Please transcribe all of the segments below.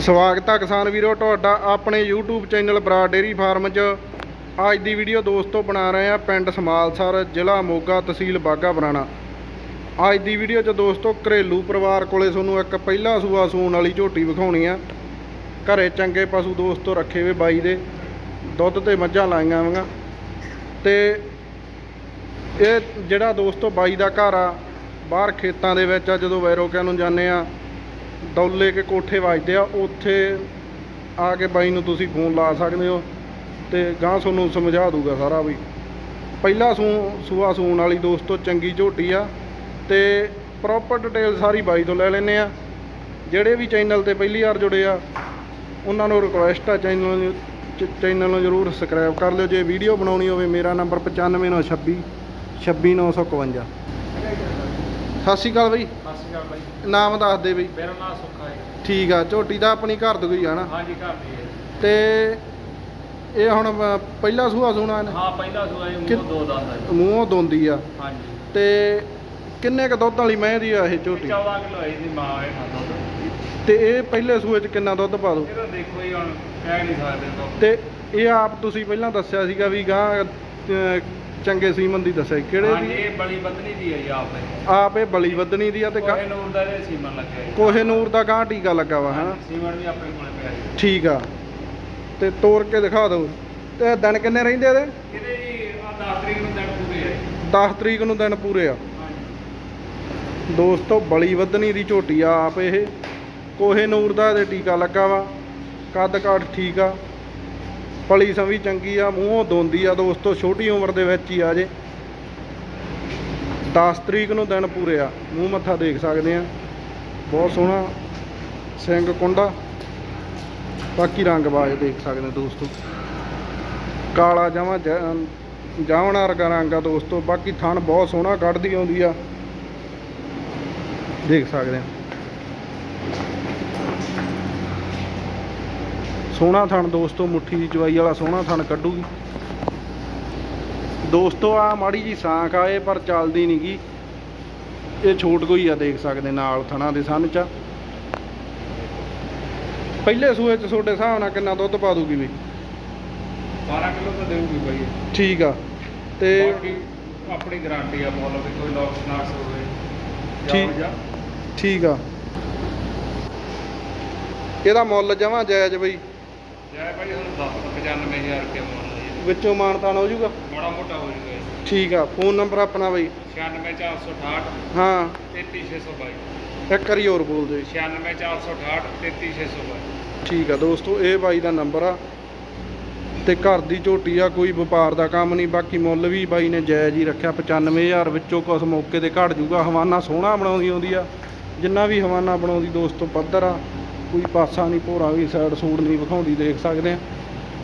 ਸਵਾਗਤ ਹੈ ਕਿਸਾਨ ਵੀਰੋ, ਤੁਹਾਡਾ ਆਪਣੇ YouTube ਚੈਨਲ ਬਰਾ ਡੇਰੀ ਫਾਰਮ 'ਚ। ਅੱਜ ਦੀ ਵੀਡੀਓ ਦੋਸਤੋ ਬਣਾ ਰਹੇ ਆ ਪਿੰਡ ਸਮਾਲਸਰ, ਜ਼ਿਲ੍ਹਾ ਮੋਗਾ ਤਹਿਸੀਲ ਬਾਗਾ ਬਰਾਣਾ। ਅੱਜ ਦੀ ਵੀਡੀਓ 'ਚ ਦੋਸਤੋ ਘਰੇਲੂ ਪਰਿਵਾਰ ਕੋਲੇ ਤੁਹਾਨੂੰ ਇੱਕ ਪਹਿਲਾ ਸੂਆ ਸੂਣ ਵਾਲੀ ਝੋਟੀ ਵਿਖਾਉਣੀ ਆ। ਘਰੇ ਚੰਗੇ ਪਸ਼ੂ ਦੋਸਤੋ ਰੱਖੇ ਵੇ ਬਾਈ ਦੇ। ਦੁੱਧ ਤੇ ਮੱਝਾਂ ਲਾਈਆਂ ਵਾਂਗਾ। ਤੇ ਇਹ ਜਿਹੜਾ ਦੋਸਤੋ ਬਾਈ ਦਾ ਘਰ ਆ, ਬਾਹਰ ਖੇਤਾਂ ਦੇ ਵਿੱਚ ਆ, ਜਦੋਂ ਵੈਰੋਕਿਆਂ ਨੂੰ ਜਾਂਦੇ ਆ ਦੌਲੇ ਕੇ ਕੋਠੇ ਵੱਜਦੇ ਆ, ਉੱਥੇ ਆ ਕੇ ਬਾਈ ਨੂੰ ਤੁਸੀਂ ਫੋਨ ਲਾ ਸਕਦੇ ਹੋ ਤੇ ਗਾਂ ਤੁਹਾਨੂੰ ਸਮਝਾ ਦੂਗਾ ਸਾਰਾ ਵੀ। ਪਹਿਲਾ ਸੂ, ਸੂਆ ਸੂਣ ਵਾਲੀ ਦੋਸਤੋ ਚੰਗੀ ਝੋਟੀ ਆ ਤੇ ਪ੍ਰੋਪਰ ਡਿਟੇਲ ਸਾਰੀ ਬਾਈ ਤੋਂ ਲੈ ਲੈਨੇ ਆ। ਜਿਹੜੇ ਵੀ ਚੈਨਲ ਤੇ ਪਹਿਲੀ ਵਾਰ ਜੁੜੇ ਆ, ਉਹਨਾਂ ਨੂੰ ਰਿਕੁਐਸਟ ਆ ਚੈਨਲ ਨੂੰ ਚੈਨਲ ਨੂੰ ਜਰੂਰ ਸਬਸਕ੍ਰਾਈਬ ਕਰ ਲਿਓ। ਜੇ ਵੀਡੀਓ ਬਣਾਉਣੀ ਹੋਵੇ, ਮੇਰਾ ਨੰਬਰ 95926 26951 ਸਤਿ ਸ਼੍ਰੀ ਅਕਾਲ ਬਈ। ਸਤਿ ਸ਼੍ਰੀ ਅਕਾਲ ਬਾਈ। ਨਾਮ ਦੱਸ ਦੇ ਬਈ। ਮੇਰਾ ਨਾਮ ਸੁੱਖਾ ਹੈ। ਠੀਕ ਆ ਝੋਟੀ ਦਾ ਆਪਣੀ ਘਰ ਦੀ ਗਈ ਆ ਨਾ। ਹਾਂਜੀ ਘਰ ਦੀ ਹੈ। ਤੇ ਇਹ ਹੁਣ ਅ, ਪਹਿਲਾ ਸੂਆ ਸੂਣਾ ਇਹਨੇ? ਹਾਂ ਪਹਿਲਾ ਸੂਆ ਇਹ ਕਿ- ਮੂੰਹ ਦੋ ਦੰਦ ਹੈ। ਮੂੰਹੋਂ ਦੋਂਦੀ ਆ। ਹਾਂਜੀ। ਤੇ ਕਿੰਨੇ ਕ ਦੁੱਧ ਵਾਲੀ ਮੈਂ ਦੀ ਆ ਇਹ ਝੋਟੀ? 14 ਕਿਲੋ ਹੈ ਦੀ ਮਾਂ ਹੈ ਨਾ ਦੁੱਧ। ਤੇ ਇਹ ਪਹਿਲੇ ਸੂਏ ਚ ਕਿੰਨਾ ਦੁੱਧ ਪਾ ਦੋ? ਇਹ ਤਾਂ ਦੇਖੋ ਹੀ ਹੁਣ ਕਹਿ ਨਹੀਂ ਸਕਦੇ ਤੋਂ ਤੇ ਇਹ ਆਪ ਤੁਸੀਂ ਪਹਿਲਾਂ ਦੱਸਿਆ ਸੀਗਾ ਵੀ ਗਾਂ ਚੰਗੇ ਸੀਮਨ ਦੀ ਦੱਸਿਆ। ਕਿਹੜੇ ਦੀ? ਇਹ ਬੜੀ ਬਦਨੀ ਦੀ ਹੈ ਜੀ ਆਪ ਨੇ ਆਪ ਇਹ ਬਲੀ ਵਧਣੀ ਦੀ ਆ ਤੇ ਕੋਹੇ ਨੂਰ ਦਾ ਇਹ ਸੀਮਨ ਲੱਗਿਆ ਜੀ। ਕੋਹੇ ਨੂਰ ਦਾ ਗਾਂ ਟੀਕਾ ਲੱਗਾ ਵਾ ਹਨਾ? ਹਾਂਜੀ, ਸੀਮਨ ਵੀ ਆਪਣੇ ਕੋਲੇ ਪਿਆ ਜੀ। ਠੀਕ ਆ। ਤੇ ਤੋੜ ਕੇ ਦਿਖਾ ਦਿਓ। ਤੇ ਦਿਨ ਕਿੰਨੇ ਰਹਿੰਦੇ ਇਹਦੇ? ਇਹਦੇ ਜੀ ਆ 10 ਤਰੀਕ ਨੂੰ ਦਿਨ ਪੂਰੇ ਹੈ 10 ਤਰੀਕ ਨੂੰ ਦਿਨ ਪੂਰੇ ਆ। ਹਾਂਜੀ। ਦੋਸਤੋ ਬਲੀ ਵਧਣੀ ਦੀ ਝੋਟੀ ਆ ਆਪ ਇਹ। ਕੋਹੇ ਨੂਰ ਦਾ ਇਹਦੇ ਟੀਕਾ ਲੱਗਾ ਵਾ। ਕੱਦ ਕਾਠ ਠੀਕ ਆ। ਪਲੀ ਸੰਵੀ ਚੰਗੀ ਆ, ਮੂੰਹੋਂ ਦੋਂਦੀ ਆ ਦੋਸਤੋ ਛੋਟੀ ਉਮਰ ਦੇ ਵਿੱਚ ਹੀ ਆ ਜੇ। 10 ਤਰੀਕ ਨੂੰ ਦਿਨ ਪੂਰੇ ਆ, ਮੂੰਹ ਮੱਥਾ ਦੇਖ ਸਕਦੇ ਆ। ਬਹੁਤ ਸੋਹਣਾ ਸਿੰਘ ਕੁੰਡਾ। ਬਾਕੀ ਰੰਗ ਬਾਜ ਦੇਖ ਸਕਦੇ ਆ ਦੋਸਤੋ। ਕਾਲਾ ਜਮਾ ਜਾਵਣਾ ਵਰਗਾ ਰੰਗ ਆ ਦੋਸਤੋ। ਬਾਕੀ ਥਣ ਬਹੁਤ ਸੋਹਣਾ ਕੱਢਦੀ ਆਉਂਦੀ ਆ। ਦੇਖ ਸਕਦੇ ਆ। ਸੋਹਣਾ ਥਣ ਦੋਸਤੋ ਮੁੱਠੀ ਦੀ ਚਵਾਈ ਵਾਲਾ ਸੋਹਣਾ ਥਣ ਕੱਢੂਗੀ। ਦੋਸਤੋ ਆ ਮਾੜੀ ਜੀ ਸਾਂਖ ਆਏ ਪਰ ਚੱਲਦੀ ਨੀ ਗੀ। ਇਹ ਛੋਟ ਕੋਈ ਆ ਦੇਖ ਸਕਦੇ ਨਾਲ ਥਣਾ ਦੇ ਸੰਨ ਚ। ਪਹਿਲੇ ਸੂਏ ਚ ਤੁਹਾਡੇ ਹਿਸਾਬ ਨਾਲ ਕਿੰਨਾ ਦੁੱਧ ਪਾ ਦੂਗੀ ਵੀ? 12 ਕਿਲੋ ਤਾਂ ਦੇਊਗੀ ਇਹ। ਠੀਕ ਆ। ਤੇ ਆਪਣੀ ਗਾਰੰਟੀ ਆ ਬੋਲ ਵੀ ਕੋਈ ਲੋਕਸ ਨਾਕਸ ਹੋਵੇ ਠੀਕ। ਆ। ਇਹਦਾ ਮੁੱਲ ਜਮਾ ਜਾਇਜ਼ ਬਈ। ਜੈ ਭਾਈ ਹੁਣ 10 95000 ਰੁਪਏ ਮੁੱਲ ਹੈ। ਜੀ। ਵਿੱਚੋਂ ਮਾਨਤਾਨ ਹੋ ਜਾਊਗਾ? ਮਾੜਾ ਮੋਟਾ ਹੋ ਜੂਗਾ। ਠੀਕ ਆ ਫੋਨ ਨੰਬਰ ਆਪਣਾ ਬਈ। 96468 ਹਾਂ। 33622 ਇੱਕ ਵਾਰੀ ਹੋਰ ਬੋਲ ਦਿਓ ਜੀ। 96468 33622 ਠੀਕ ਆ ਦੋਸਤੋ ਇਹ ਬਾਈ ਦਾ ਨੰਬਰ ਆ। ਤੇ ਘਰ ਦੀ ਝੋਟੀ ਆ ਕੋਈ ਵਪਾਰ ਦਾ ਕੰਮ ਨਹੀਂ ਬਾਕੀ ਮੁੱਲ ਵੀ ਬਾਈ ਨੇ ਜਾਇਜ਼ ਹੀ ਰੱਖਿਆ। 95000 ਵਿੱਚੋਂ ਕੁਛ ਮੌਕੇ ਤੇ ਘਟ ਜੂਗਾ ਹਵਾਨਾ ਸੋਹਣਾ ਬਣਾਉਂਦੀ ਆਉਂਦੀ ਆ। ਜਿੰਨਾ ਵੀ ਹਵਾਨਾ ਬਣਾਉਂਦੀ ਦੋਸਤੋ ਪੱਧਰ ਆ। ਕੋਈ ਪਾਸਾ ਨਹੀਂ, ਭੋਰਾ ਵੀ ਸਾਈਡ ਸੂਡ ਨਹੀਂ ਵਿਖਾਉਂਦੀ, ਦੇਖ ਸਕਦੇ ਆ।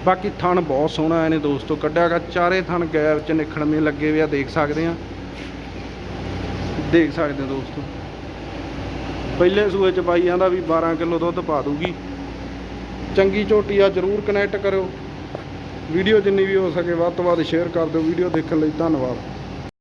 ਬਾਕੀ ਥਣ ਬਹੁਤ ਸੋਹਣਾ ਇਹਨੇ ਦੋਸਤੋ, ਕੱਢਿਆ ਗਾ, ਚਾਰੇ ਥਣ ਗੈਪ ਚ ਨਿਖੜਵੇਂ ਲੱਗੇ ਹੋਏ ਆ, ਦੇਖ ਸਕਦੇ ਆ। ਦੇਖ ਸਕਦੇ ਆ ਦੋਸਤੋ। ਪਹਿਲੇ ਸੂਏ ਚ ਬਾਈ ਆਂਦਾ ਵੀ 12 ਕਿਲੋ ਦੁੱਧ ਪਾ ਦੂਗੀ। ਚੰਗੀ ਝੋਟੀ ਆ, ਜਰੂਰ ਕਨੈਕਟ ਕਰਿਓ। ਵੀਡੀਓ ਜਿੰਨੀ ਵੀ ਹੋ ਸਕੇ ਵੱਧ ਤੋਂ ਵੱਧ ਸ਼ੇਅਰ ਕਰ ਦਿਓ। ਵੀਡੀਓ ਦੇਖਣ ਲਈ ਧੰਨਵਾਦ।